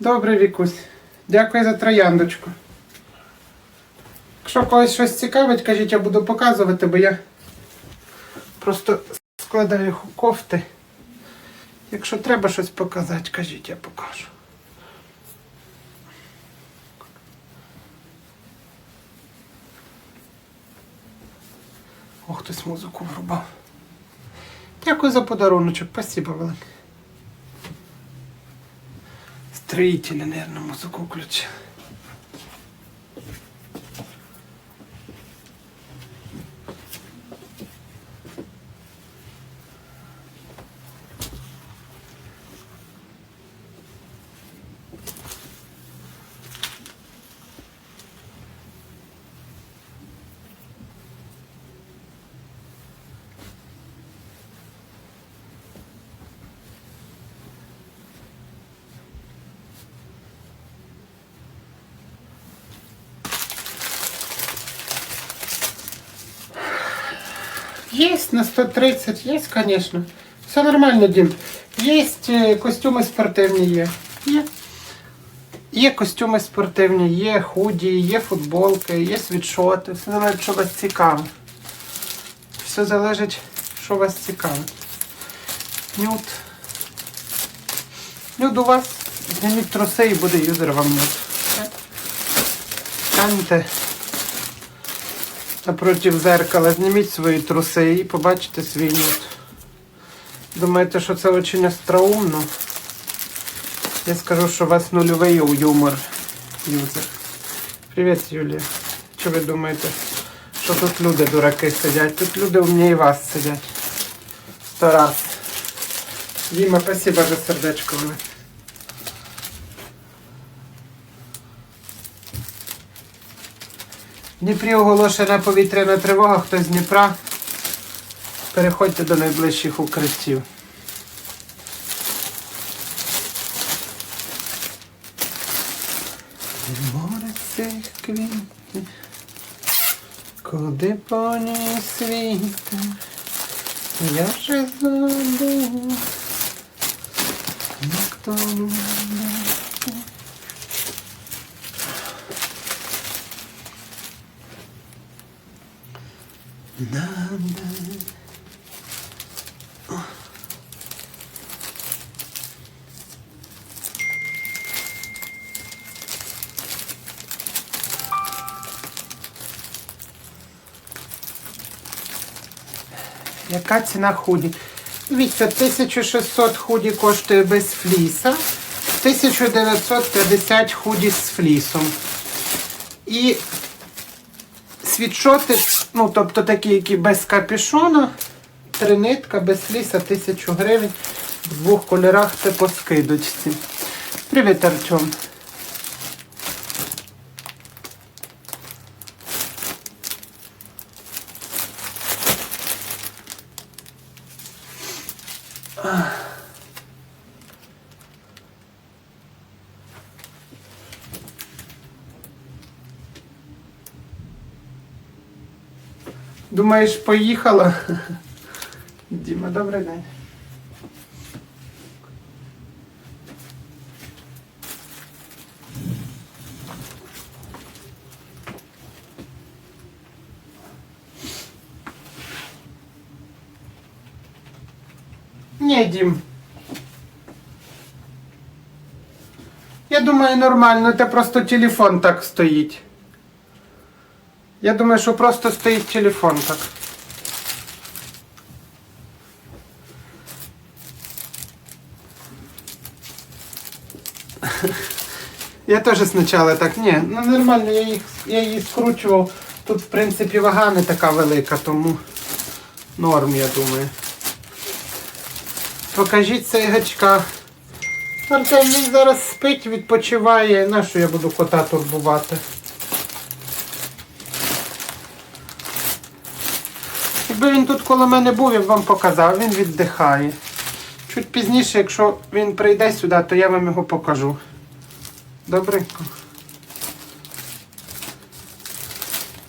Добре, Вікусь. Дякую за трояндочку. Якщо когось щось цікавить, кажіть, я буду показувати, бо я просто складаю кофти. Якщо треба щось показати, кажіть, я покажу. О, хтось музику врубав. Дякую за подаруночок, спасибо велике. Строители, наверное, музыку включили. Есть на 130, есть, конечно. Все нормально, Дім. Есть е, костюми спортивні є. Є. Є костюми спортивні, є худі, є футболки, є світшоти. Все залежить, що вас цікавить. Все залежить, що вас цікавить. Нюд. Нюд у вас. Зніміть труси і буде юзер вам нюд. Станьте напротив зеркала, зніміть свої труси і побачите свій нюд. Думаєте, що це дуже остроумно? Я скажу, що у вас нульовий юмор, юзер. Привіт, Юлія. Що ви думаєте? Що тут люди дураки сидять? Тут люди умніє вас сидять. Сто раз. Діма, спасибо за сердечко. велике. В Дніпрі оголошена повітряна тривога. Хто з Дніпра? Переходьте до найближчих укриттів. Море цих квітів, куди по ній світе, я вже забув, як то Надо. Яка ціна худі? Дивіться, 1600 худі коштує без фліса, 1950 худі з флісом. І світшоти, ну тобто такі, які без капюшона, три нитка, без фліса, 1000 гривень. В двох кольорах це по скидочці. Привіт, Артем. Думаєш, поїхала? Діма, добрий день. Ні, Дім. Я думаю, нормально, це просто телефон так стоїть. Я думаю, що просто стоїть телефон так. Я теж спочатку так, ні, ну нормально, я, їх, я її скручував. Тут, в принципі, вага не така велика, тому норм, я думаю. Покажіть цей гачка. Артем він зараз спить, відпочиває. На що я буду кота турбувати? Якби він тут коло мене був, я б вам показав, він віддихає. Чуть пізніше, якщо він прийде сюди, то я вам його покажу. Добренько.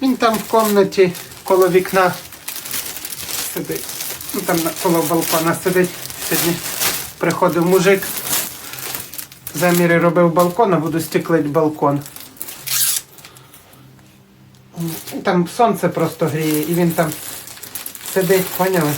Він там в кімнаті коло вікна сидить. Ну там коло балкона сидить. Сьогодні приходив мужик заміри робив балкон, а буду стеклить балкон. Там сонце просто гріє і він там сидить, поняли?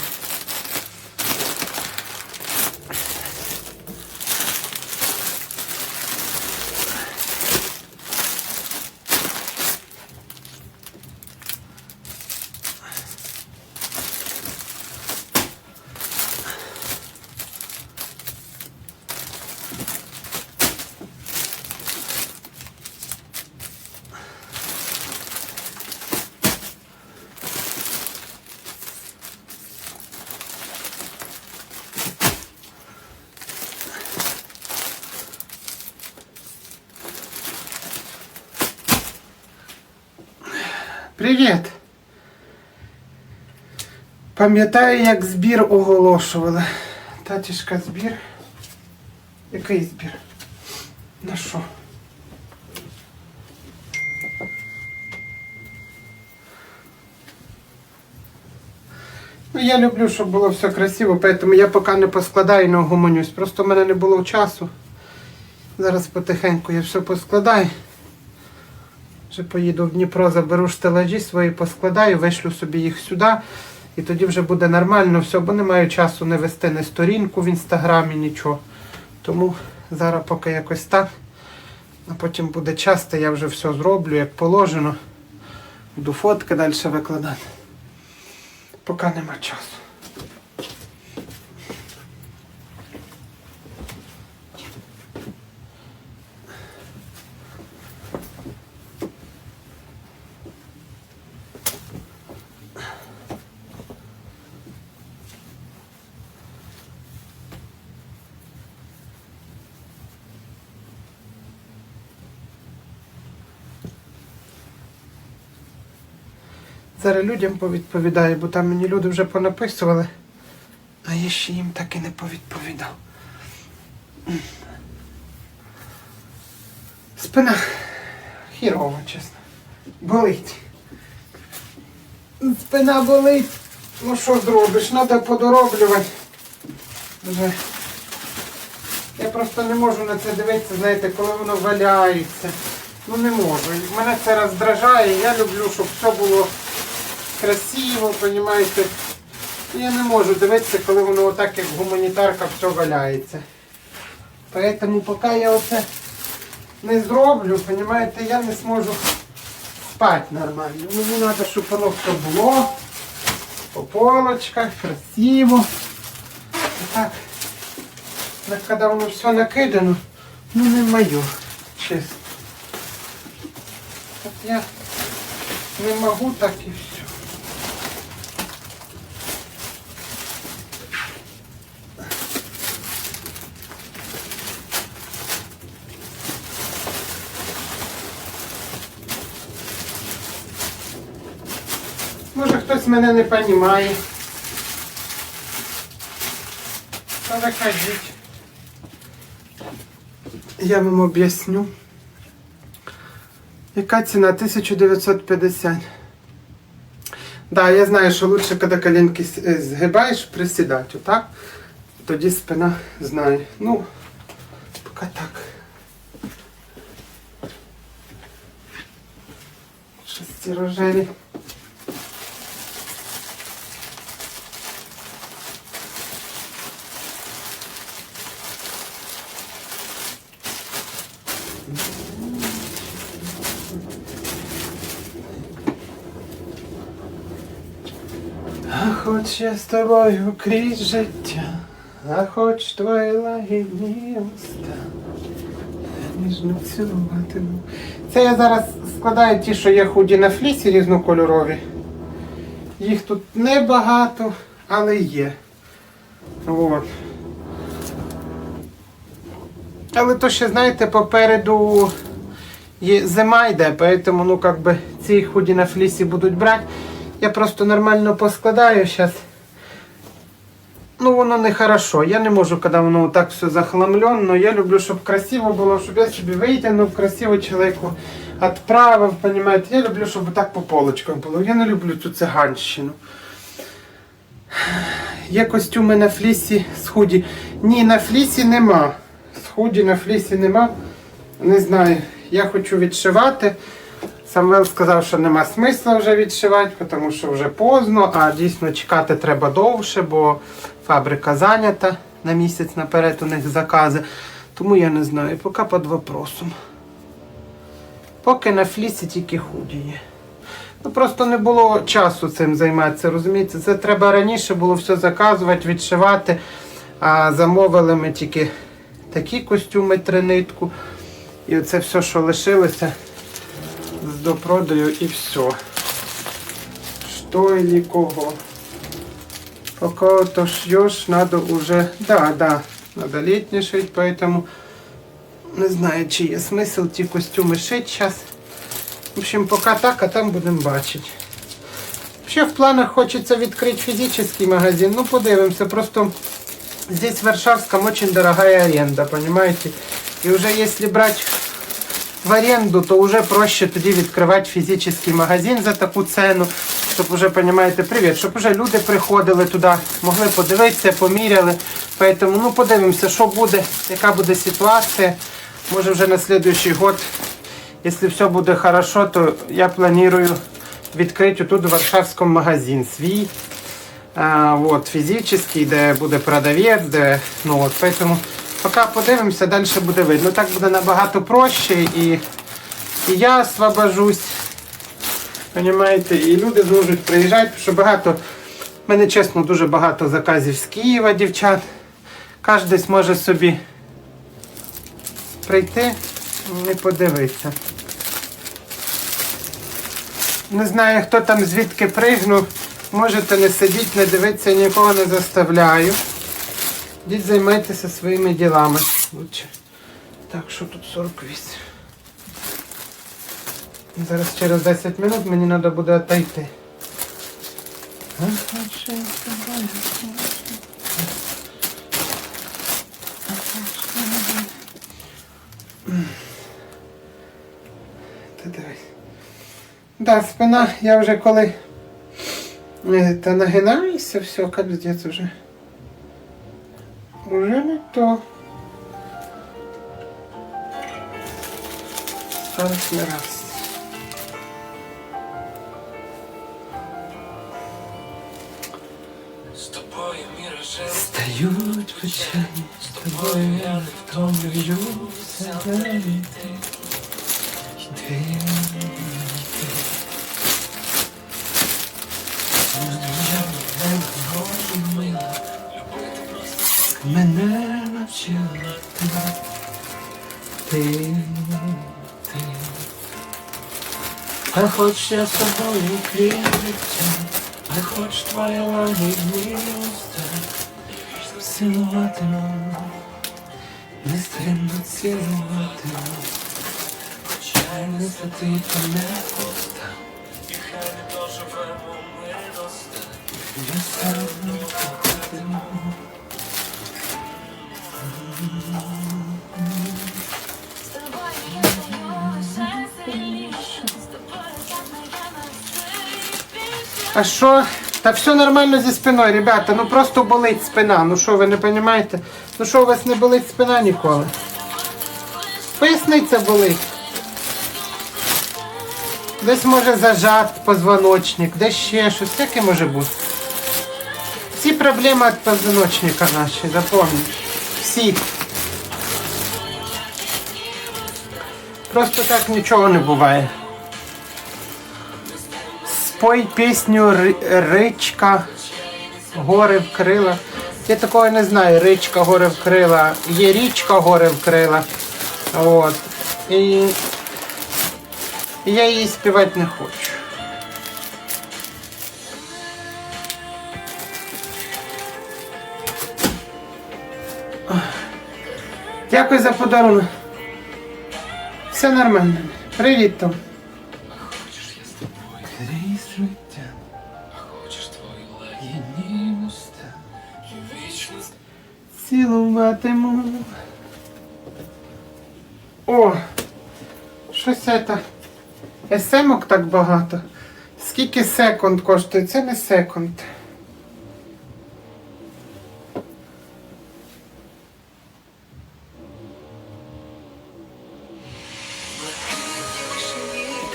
Привіт! Пам'ятаю, як збір оголошували. Татішка, збір. Який збір? На що? Ну, я люблю, щоб було все красиво, поэтому я поки не поскладаю і не огомонюсь. Просто в мене не було часу. Зараз потихеньку я все поскладаю. Вже поїду в Дніпро, заберу штелажі свої, поскладаю, вишлю собі їх сюди. І тоді вже буде нормально все, бо не маю часу не вести ні сторінку в інстаграмі, нічого. Тому зараз поки якось так. А потім буде час, то я вже все зроблю, як положено. Буду фотки далі викладати. Поки нема часу. Зараз людям повідповідаю, бо там мені люди вже понаписували, а я ще їм так і не повідповідав. Спина хірова, чесно. Болить. Спина болить. Ну що зробиш? Треба подороблювати. Вже. Я просто не можу на це дивитися, знаєте, коли воно валяється. Ну не можу. Мене це роздражає. Я люблю, щоб все було красиво, розумієте. Я не можу дивитися, коли воно отак, як гуманітарка, все валяється. Тому поки я оце не зроблю, розумієте, я не зможу спати нормально. Мені треба, щоб воно все було по полочках, красиво. Так, коли воно все накидано, ну не моє, чесно. От я не можу так і все. Може хтось мене не розуміє. Та ви кажіть. Я вам об'ясню. Яка ціна? 1950. Да, я знаю, що лучше, коли коленки е, згибаєш, присідати, отак. Тоді спина знає. Ну, поки так. Щось рожеві. Я з тобою крізь життя, а хоч твої лагідні уста. Ніжно цілуватиму. Це я зараз складаю ті, що є худі на флісі різнокольорові. Їх тут небагато, але є. От. Але то ще, знаєте, попереду є зима йде, тому ну, как би, ці худі на флісі будуть брати. Я просто нормально поскладаю зараз. Ну, воно не хорошо. Я не можу, коли воно так все захламлено. Я люблю, щоб красиво було, щоб я собі витягнув, красиво чоловіку відправив, понимаєте? Я люблю, щоб так по полочкам було. Я не люблю цю циганщину. Є костюми на флісі з худі. Ні, на флісі нема З худі на флісі нема. Не знаю, я хочу відшивати. Самвел сказав, що нема смисла вже відшивати, тому що вже поздно, а дійсно чекати треба довше, бо фабрика зайнята на місяць наперед у них закази. Тому я не знаю, поки під вопросом. Поки на флісі тільки худі є. Ну просто не було часу цим займатися, розумієте? Це треба раніше було все заказувати, відшивати. А замовили ми тільки такі костюми, тринитку. І оце все, що лишилося з допродаю і все. Что или кого. Пока то шьешь, надо уже... Да, да, надо летний шить, поэтому не знаю, чи є смисл ті костюми шити зараз. В общем, поки так, а там будемо бачити. Ще в планах хочеться відкрити фізичний магазин. Ну, подивимося. Просто здесь в Варшавском очень дорогая аренда, понимаете? И уже если брать в аренду, то вже проще тоді відкривати фізичний магазин за таку ціну, щоб вже, розумієте, привіт, щоб вже люди приходили туди, могли подивитися, поміряли. Поэтому, ну, подивимося, що буде, яка буде ситуація. Може вже на наступний год, якщо все буде хорошо, то я планую відкрити тут в Варшавському магазин свій. А, вот, фізичний, де буде продавець, де, ну от, поэтому поки подивимося, далі буде видно. Так буде набагато проще і, і я освобожусь. Понимаєте, і люди зможуть приїжджати, що багато, в мене чесно, дуже багато заказів з Києва, дівчат. Кожен зможе собі прийти і подивитися. Не знаю, хто там звідки пригнув. Можете не сидіти, не дивитися, нікого не заставляю. Йдіть займайтеся своїми ділами. Лучше. Так, що тут 48? Зараз через 10 минут мені треба буде отойти. Та дивись. Да, спина, я вже коли е, та нагинаюся, все, капець вже. Уже не то. Зараз не раз. З тобою міражем, Стають печені, з тобою я не втомлююся далі йди. А хоч я з тобою крізь а хоч твоя лагідні уста, цілуватиму, нестримно цілуватиму. Хоч я й не святий, то не поста, і хай не доживемо ми доста. А що? Та все нормально зі спиною, ребята. Ну просто болить спина. Ну що, ви не розумієте? Ну що, у вас не болить спина ніколи? Поясниця болить. Десь може зажат позвоночник, десь ще щось, всяке може бути. Всі проблеми від позвоночника наші, запам'ятайте. Всі. Просто так нічого не буває. Спой пісню Ричка, гори вкрила. Я такого не знаю. Ричка, гори вкрила. Є річка, гори вкрила. От. І, я її співати не хочу. Дякую за подарунок. Все нормально. Привіт, Том. цілуватиму. О! Щось це есемок так багато. Скільки секунд коштує? Це не секунд.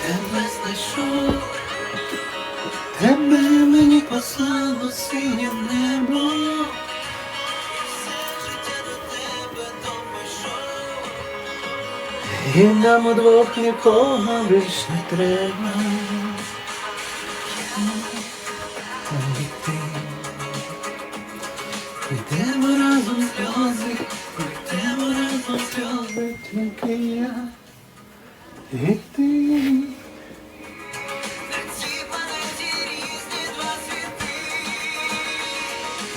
Тебе знайшов. Тебе мені послало синє небо. І нам удвох нікого більш не треба. Ти. Йдемо разом сльози, йдемо разом сльози, тільки я і ти.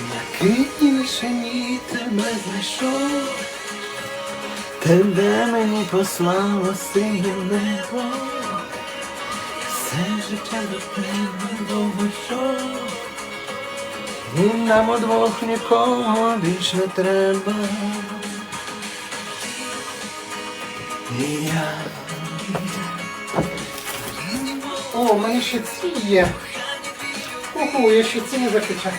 Накидні вишені тебе знайшов, тебе мені послало синє небо, все життя до тебе довго йшов. І нам удвох нікого більш треба. І я О, у ще ці є. Ого, я ще ці не закачав.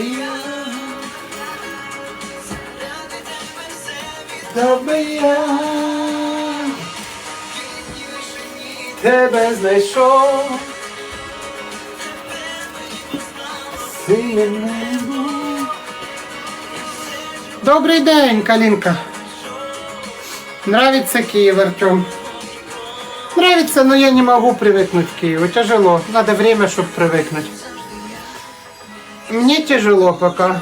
І я Тобі я тебе знайшов синє небо. Добрий день, Калинка. Нравится Киев, Артем? Нравится, но я не могу привыкнуть к Киеву. Тяжело. Надо время, чтобы привыкнуть. Мне тяжело пока.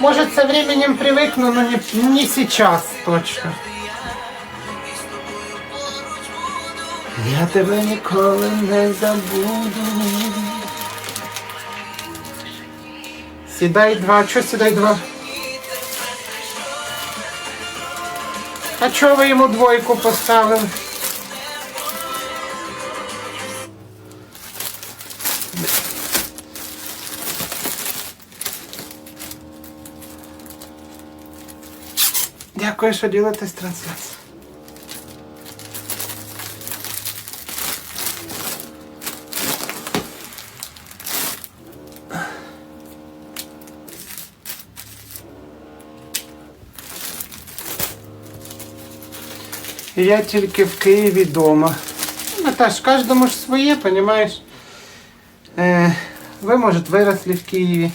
Может, со временем привыкну, но не, не сейчас точно. Я тебе ніколи не забуду. Седай два. Что седай два? А чё вы ему двойку поставили? Дякую, що ділитесь трансляцією. Я тільки в Києві вдома. Наташ, кожному ж своє, понимаєш? Е, ви, може, виросли в Києві.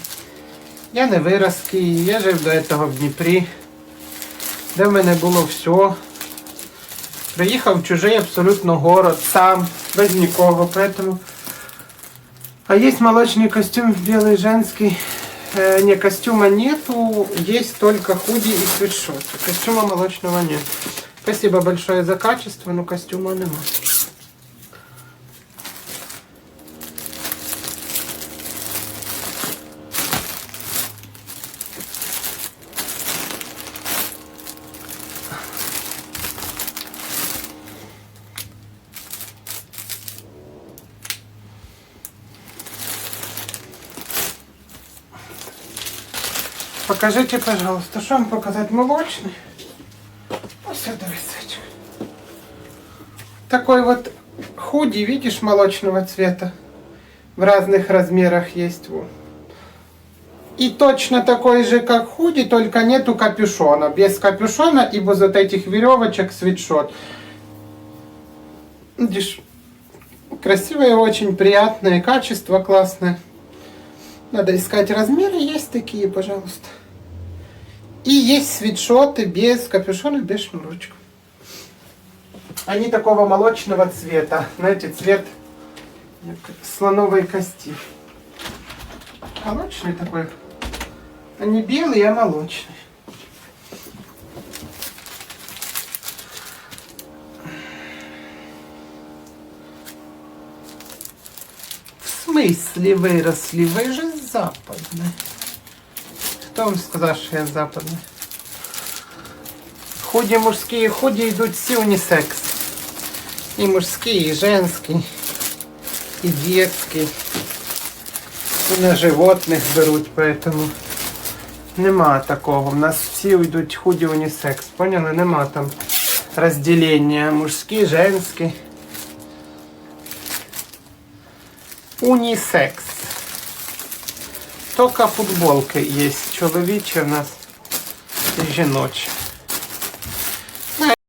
Я не вирос в Києві, я жив до цього в Дніпрі, де в мене було все. Приїхав в чужий абсолютно город, сам, без нікого, поэтому... А есть молочный костюм белый женский. Э, не, костюма нету, есть только худи и свитшот. Костюма молочного нет. Спасибо большое за качество, но костюма нема. Покажите, пожалуйста, что вам показать молочный? Ось висить. Такой вот худи, видишь, молочного цвета. В разных размерах есть. И точно такой же, как худи, только нету капюшона. Без капюшона и без вот этих веревочек свитшот. Видишь, красивое, очень приятное, качество классное. Надо искать размеры, есть такие, пожалуйста. И есть свитшоты без капюшона, без шнурочков. Они такого молочного цвета. Знаете, цвет слоновой кости. Молочный такой. А не белый, а молочный. В смысле выросли? Вы же западные. Кто вам сказал, что я западный? Худи мужские, худи идут все унисекс. И мужские, и женские, и детские. І на животних беруть, поэтому нема такого. У нас всі йдуть худі унісекс. Поняли? Нема там розділення мужські, женські. Унісекс. Тільки футболки є. Чоловічі у нас жіночі.